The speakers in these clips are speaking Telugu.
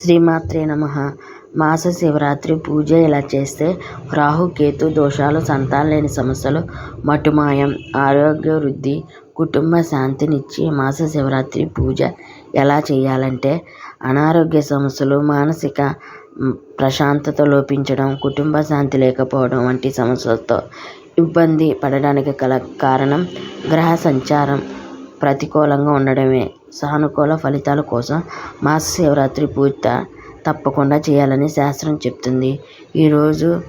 శ్రీమాత్రే నమ. మాస శివరాత్రి పూజ ఇలా చేస్తే రాహు కేతు దోషాలు సంతానం లేని సమస్యలు మటుమాయం ఆరోగ్య వృద్ధి కుటుంబ శాంతినిచ్చి మాస శివరాత్రి పూజ ఎలా చేయాలంటే అనారోగ్య సమస్యలు మానసిక ప్రశాంతత లోపించడం కుటుంబ శాంతి లేకపోవడం వంటి సమస్యలతో ఇబ్బంది పడడానికి గల కారణం గ్రహ సంచారం ప్రతికూలంగా ఉండడమే. సానుకూల ఫలితాల కోసం మాస శివరాత్రి పూజ తప్పకుండా చేయాలని శాస్త్రం చెప్తుంది. ఈరోజు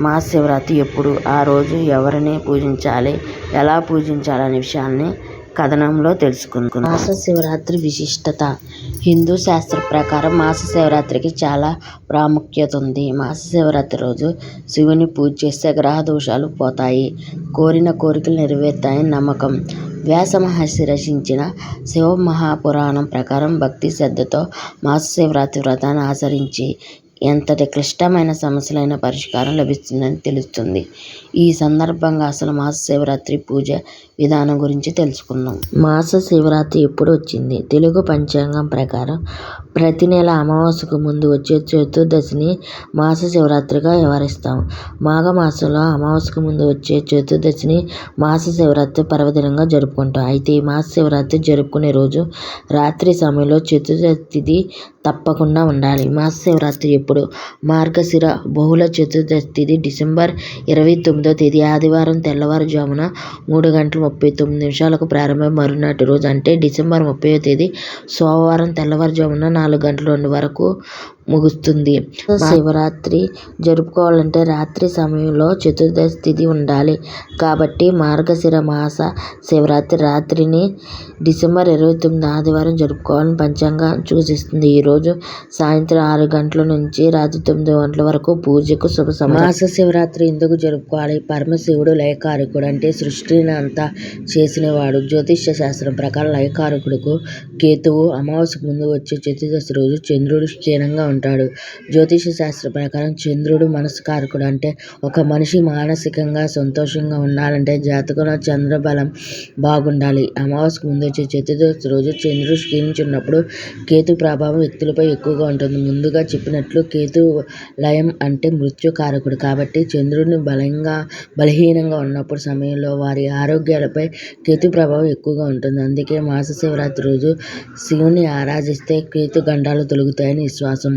మాస శివరాత్రి ఎప్పుడు? ఆ రోజు ఎవరిని పూజించాలి? ఎలా పూజించాలి అనే విషయాన్ని కథనంలో తెలుసుకుందాం. మాస శివరాత్రి విశిష్టత. హిందూ శాస్త్ర ప్రకారం మాస శివరాత్రికి చాలా ప్రాముఖ్యత ఉంది. మాస శివరాత్రి రోజు శివుని పూజ చేస్తే గ్రహ దోషాలు పోతాయి. కోరిన కోరికలు నెరవేరుతాయని నమ్మకం. వ్యాస మహర్షి రచించిన శివ మహాపురాణం ప్రకారం భక్తి శ్రద్ధతో మాస శివరాత్రి వ్రతాన్ని ఆచరించి ఎంతటి క్లిష్టమైన సమస్యలైన పరిష్కారం లభిస్తుందని తెలుస్తుంది. ఈ సందర్భంగా అసలు మాస శివరాత్రి పూజ విధానం గురించి తెలుసుకుందాం. మాస శివరాత్రి ఎప్పుడు వచ్చింది? తెలుగు పంచాంగం ప్రకారం ప్రతి నెల అమావాస్యకు ముందు వచ్చే చతుర్దశిని మాస శివరాత్రిగా వ్యవహరిస్తాం. మాఘమాసంలో అమావాస్యకు ముందు వచ్చే చతుర్దశిని మాస శివరాత్రి పర్వదినంగా జరుపుకుంటాం. అయితే ఈ మాస శివరాత్రి జరుపుకునే రోజు రాత్రి సమయంలో చతుర్దశిది తప్పకుండా ఉండాలి. మహాశివరాత్రి ఎప్పుడు? మార్గశిర బహుళ చతుర్దశి తేదీ డిసెంబర్ ఇరవై తొమ్మిదో తేదీ ఆదివారం తెల్లవారుజామున మూడు గంటల ముప్పై తొమ్మిది నిమిషాలకు ప్రారంభమై మరునాటి రోజు అంటే డిసెంబర్ ముప్పై తేదీ సోమవారం తెల్లవారుజామున నాలుగు గంటల రెండు వరకు ముగుస్తుంది. శివరాత్రి జరుపుకోవాలంటే రాత్రి సమయంలో చతుర్దశి తిథి ఉండాలి. కాబట్టి మార్గశిర మాస శివరాత్రి రాత్రిని డిసెంబర్ ఇరవై తొమ్మిది ఆదివారం జరుపుకోవాలని పంచాంగం సూచిస్తుంది. ఈరోజు సాయంత్రం ఆరు గంటల నుంచి రాత్రి తొమ్మిది గంటల వరకు పూజకు శుభ సమయం. మాస శివరాత్రి ఎందుకు జరుపుకోవాలి? పరమశివుడు లయకారకుడు అంటే సృష్టిని అంతా చేసినవాడు. జ్యోతిష్య శాస్త్రం ప్రకారం లయకారకుడుకు కేతువు అమావాస్యకు ముందు వచ్చే చతుర్దశి రోజు చంద్రుడు క్షీణంగా ఉంటాడు జ్యోతిష శాస్త్ర ప్రకారం చంద్రుడు మనసు కారకుడు అంటే ఒక మనిషి మానసికంగా సంతోషంగా ఉండాలంటే జాతకంలో చంద్రబలం బాగుండాలి. అమావాస్యకు ముందు వచ్చే చతుర్దశి రోజు చంద్రుడు క్షీణించున్నప్పుడు కేతు ప్రభావం వ్యక్తులపై ఎక్కువగా ఉంటుంది. ముందుగా చెప్పినట్లు కేతు లయం అంటే మృత్యు కారకుడు కాబట్టి చంద్రుడిని బలంగా బలహీనంగా ఉన్నప్పుడు సమయంలో వారి ఆరోగ్యాలపై కేతు ప్రభావం ఎక్కువగా ఉంటుంది. అందుకే మాస శివరాత్రి రోజు శివుని ఆరాధిస్తే కేతు గండాలు తొలుగుతాయని విశ్వాసం.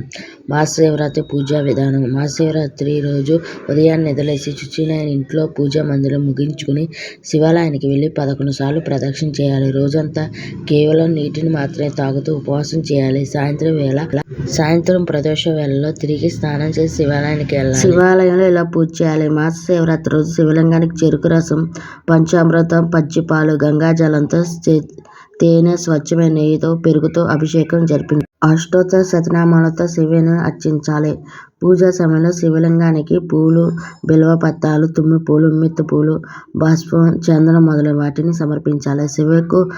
మహాశివరాత్రి పూజా విధానం. మహాశివరాత్రి రోజు ఉదయాన్నే నిద్రలేసి శుచిలైన ఇంట్లో పూజా మందిరం ముగించుకుని శివాలయానికి వెళ్ళి పదకొండు సార్లు ప్రదక్షిణ చేయాలి. రోజంతా కేవలం నీటిని మాత్రమే తాగుతూ ఉపవాసం చేయాలి. సాయంత్రం వేళ సాయంత్రం ప్రదోష వేళలో తిరిగి స్నానం చేసి శివాలయానికి వెళ్ళాలి. శివాలయంలో ఇలా పూజ చేయాలి? మాస శివరాత్రి రోజు శివలింగానికి చెరుకు రసం పంచామృతం పచ్చిపాలు గంగాజలంతో తేనె స్వచ్ఛమైన నెయ్యితో పెరుగుతో అభిషేకం జరిపించాలి అష్టోత్తర శతనామాలతో శివుని అర్చించాలి. పూజా సమయంలో శివలింగానికి పూలు బిల్వపత్రాలు తుమ్మి పూలు మిత్తు పూలు బాష్పం చందనం మొదలైన వాటిని సమర్పించాలి. శివకు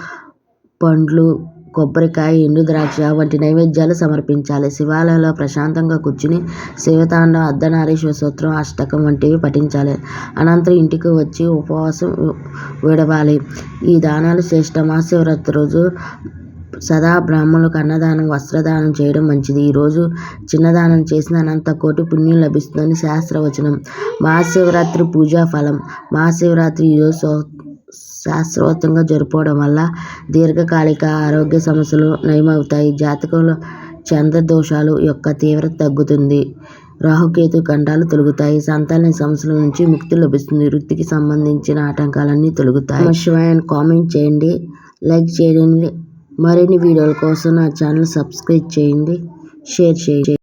పండ్లు కొబ్బరికాయ ఎండు ద్రాక్ష వంటి నైవేద్యాలు సమర్పించాలి. శివాలయంలో ప్రశాంతంగా కూర్చుని శివతాండం అర్ధనారీశ్వర సూత్రం అష్టకం వంటివి పఠించాలి. అనంతరం ఇంటికి వచ్చి ఉపవాసం విడవాలి. ఈ దానాలు శ్రేష్ట. మహాశివరాత్రి రోజు సదా బ్రాహ్మణులకు అన్నదానం వస్త్రదానం చేయడం మంచిది. ఈరోజు చిన్నదానం చేసిన అనంత కోటి పుణ్యం లభిస్తుందని శాస్త్రవచనం. మహాశివరాత్రి పూజా ఫలం. మహాశివరాత్రి ఈరోజు శాస్త్రోక్తంగా జరుపుకోవడం వల్ల దీర్ఘకాలిక ఆరోగ్య సమస్యలు నయమవుతాయి. జాతకంలో చంద్ర దోషాలు యొక్క తీవ్రత తగ్గుతుంది. రాహుకేతు గండాలు తొలుగుతాయి. సంతాన సమస్యల నుంచి ముక్తి లభిస్తుంది. వృత్తికి సంబంధించిన ఆటంకాలన్నీ తొలుగుతాయి. శివాయని కామెంట్ చేయండి. లైక్ చేయండి. మరిన్ని వీడియోల కోసం నా ఛానల్ సబ్స్క్రైబ్ చేయండి. షేర్ చేయండి.